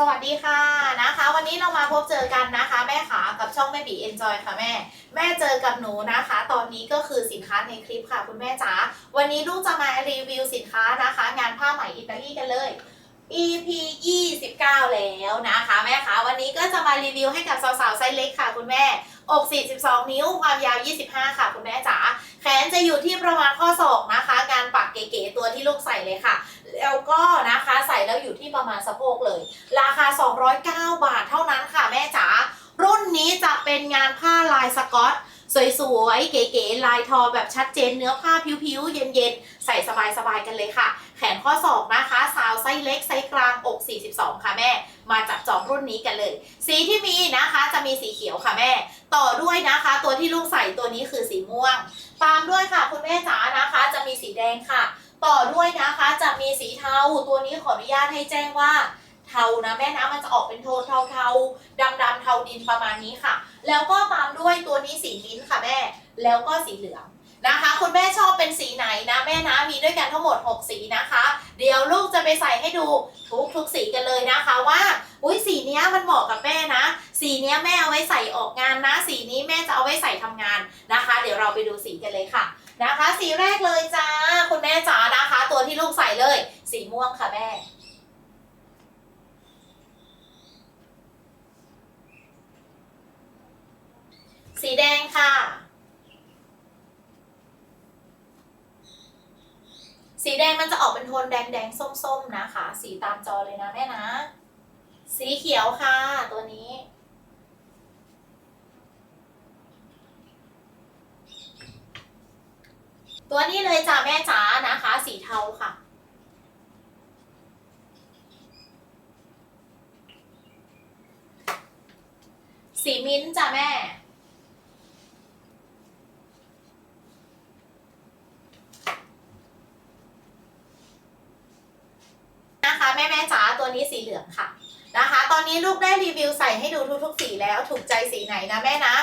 สวัสดีค่ะนะคะ วันนี้เรามาพบเจอกันนะคะ แม่ขากับช่องแม่บีเอนจอยค่ะแม่ แม่เจอกับหนูนะคะ ตอนนี้ก็คือสินค้าในคลิปค่ะ คุณแม่จ๋าวันนี้ลูกจะมารีวิวสินค้านะคะ งานผ้าไหมอิตาลีกันเลย EP 29 แล้วนะคะแม่คะวันนี้ก็จะมารีวิวให้กับสาวๆไซส์เล็กค่ะคุณแม่อก 42 นิ้ว ความยาว 25 ค่ะ คุณแม่จ๋า แขนจะอยู่ที่ประมาณข้อศอกนะคะ งานปักเก๋ๆตัวที่ลูกใส่เลยค่ะ แล้วก็ ส่แล้วอยู่ที่ประมาณสะโพกเลย ราคา 209 บาทเท่านั้นค่ะแม่จ๋ารุ่นนี้จะเป็นงานผ้าลายสกอตสวยๆ เก๋ๆ ลายทอแบบชัดเจนเนื้อผ้าผิวๆ เย็นๆ ใส่สบายๆ กันเลยค่ะ แขนข้อศอกนะคะ สาวไซส์เล็ก ไซส์กลาง อก 42 ค่ะแม่ มาจับจองรุ่นนี้กันเลย สีที่มีนะคะจะมีสีเขียวค่ะแม่ ต่อด้วยนะคะ ตัวที่ลูกใส่ตัวนี้คือสีม่วง ตามด้วยค่ะคุณแม่จ๋านะคะ จะมีสีแดงค่ะ ต่อด้วยนะคะจะมีสีเทาตัวนี้ขออนุญาตให้แจ้งว่าเทานะแม่นะมันจะออกเป็นโทนเทาๆดำๆเทาดินประมาณนี้ค่ะ แล้วก็ตามด้วยตัวนี้สีลิ้นค่ะแม่ แล้วก็สีเหลืองนะคะ คุณแม่ชอบเป็นสีไหนนะแม่นะมีด้วยกันทั้งหมด 6 สีนะคะ เดี๋ยวลูกจะไปใส่ให้ดูทุกทุกสีกันเลยนะคะว่าอุ้ยสีเนี้ยมันเหมาะกับแม่นะ สีเนี้ยแม่เอาไว้ใส่ออกงานนะ สีนี้แม่จะเอาไว้ใส่ทำงานนะคะ เดี๋ยวเราไปดูสีกันเลยค่ะ นะคะ สีแรกเลยจ้า คุณแม่จ๋านะคะ ตัวที่ลูกใส่เลย สีม่วงค่ะแม่สีแดงค่ะ สีแดงมันจะออกเป็นโทนแดงแดงส้มๆนะคะ สีตามจอเลยนะแม่นะ สีเขียวค่ะตัวนี้ ตัวนี้เลยจ้าแม่จ๋านะคะ สีเทาค่ะ สีมิ้นจ้ะแม่นะคะแม่แม่จ๋าตัวนี้สีเหลืองค่ะนะคะ ตอนนี้ลูกได้รีวิวใส่ให้ดูทุกๆสีแล้วถูกใจสีไหนนะแม่นะ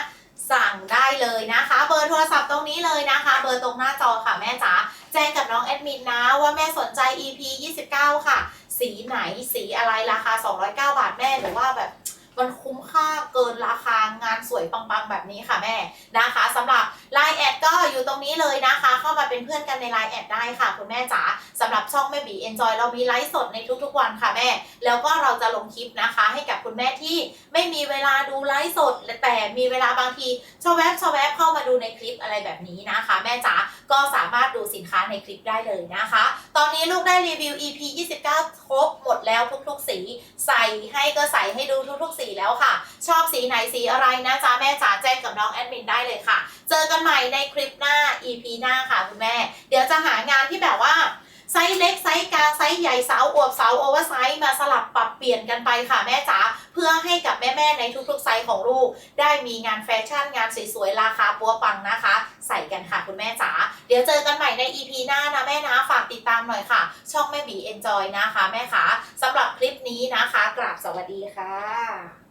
สั่งได้เลยนะคะ เบอร์โทรศัพท์ตรงนี้เลยนะคะ เบอร์ตรงหน้าจอค่ะแม่จ๋าแจ้งกับน้องแอดมินนะว่าแม่สนใจ EP 29 ค่ะ สีไหนสีอะไรราคา 209 บาทแม่หรือว่าแบบ มันคุ้มค่าเกินราคางานสวยปังๆแบบนี้ค่ะแม่นะคะสำหรับ Line แอดก็อยู่ตรงนี้เลยนะคะ เข้ามาเป็นเพื่อนกันใน Line แอดได้ค่ะ คุณแม่จ๋าสำหรับช่องแม่บี Enjoy เรามีไลฟ์สดในทุกๆวันค่ะแม่ แล้วก็เราจะลงคลิปนะคะ ให้กับคุณแม่ที่ไม่มีเวลาดูไลฟ์สด แต่มีเวลาบางทีชอบแวบชอบแวบเข้ามาดูในคลิปอะไรแบบนี้นะคะ แม่จ๋าก็สามารถดูสินค้าในคลิปได้เลยนะคะ ตอนนี้ลูกได้รีวิว EP 29 ครบหมดแล้วทุกๆ สี ใส่ให้ก็ใส่ให้ดูทุกๆสีแล้วค่ะ ชอบสีไหนสีอะไรนะจ๊ะแม่จ๋าแจ้งกับน้องแอดมินได้เลยค่ะ เจอกันใหม่ในคลิปหน้า EP หน้าค่ะคุณแม่ เดี๋ยวจะหางานที่แบบว่าไซส์เล็กไซส์กลางไซส์ใหญ่สาวอวบสาวโอเวอร์ไซส์มาสลับปรับเปลี่ยนกันไปค่ะแม่จ๋า เพื่อให้กับแม่ๆในทุกๆไซส์ของลูก ได้มีงานแฟชั่นงานสวยๆราคาปัวปังนะคะ ใส่กันค่ะคุณแม่จ๋าเดี๋ยวเจอกันใหม่ใน EP หน้านะแม่นะฝากติดตามหน่อยค่ะ ช่องแม่บีเอนจอยนะคะ แม่คะสำหรับคลิปนี้นะคะ กราบสวัสดีค่ะ